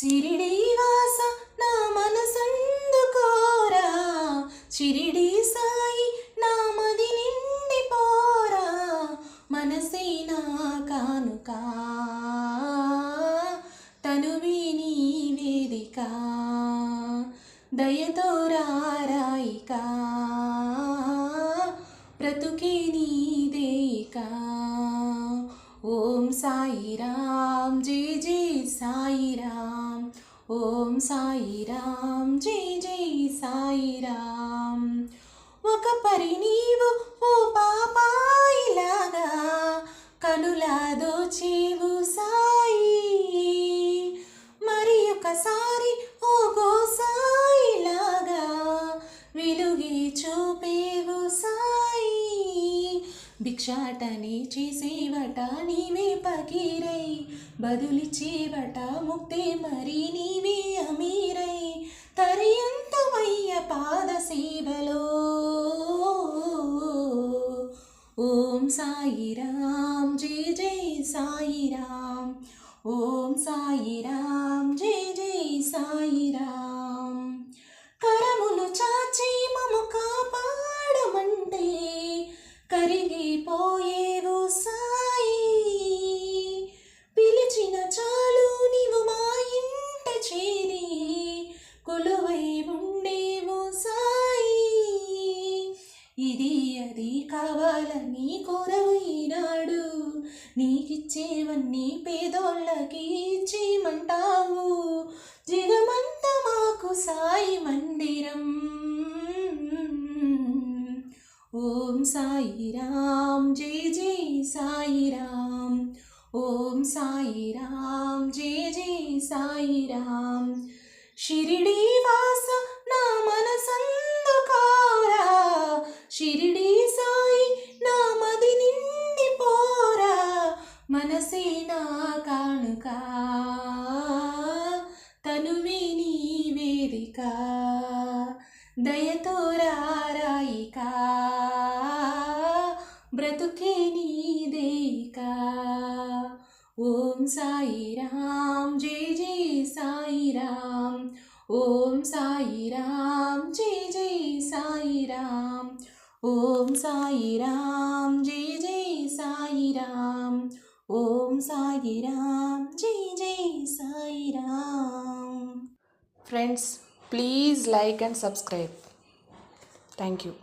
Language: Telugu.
సిరిడి వాస నా మనసందుకోరా షిరిడి సాయి నా మది నిండి పోరా. మనసే నా కానుక. తనువి నీ వేదిక. దయతో రారాయిక. బ్రతుకే నీదేక ఓం సాయిరామ్ జై జై సాయిరామ్. ఓం సాయిరామ్ జై జై సాయిరామ్. ఒక పరి నీవు ఓ పాపాయిలాగా కనులా దోచేవు సాయి. మరి ఒకసారి భిక్షాటని చేసేవట నీవే పకీరై. బదులిచ్చేవట ముక్తే మరి నీవే అమీరై. తరియంతమయ్య పాద సేవలో. ఓం సాయిరాం జై జై సాయిరాం ఓం సాయిరాం జై జై సాయిరాం కరములు చాచి మము కాపాడమంటే కరిగి కొలువై ఉండేవు సాయి. ఇది అది కావాలని కొరవైనాడు నీకిచ్చేవన్నీ పేదోళ్ళకి ఇచ్చేయమంటావు. జగమంత మాకు సాయి మందిరం. ఓం సాయిరామ్ జై జై సాయిరామ్. ఓం సాయి రామ్ సాయిరామ్ జై సాయి రామ్. షిరిడి వాస నా మనసందుకోరా షిరిడి సాయి నా మది నిండి పోరా. మనసే నా కాణుక తనువే నీ వేదిక. దయతో రారాయిక బ్రతుకే నీదే ఓం సాయిరామ్ జై జై సాయిరామ్ ఓం సాయిరామ్ జై జై సాయిరామ్ ఓం సాయిరామ్ జై జై సాయిరామ్ ఓం సాయిరామ్ జై జై Sairam friends please like and subscribe thank you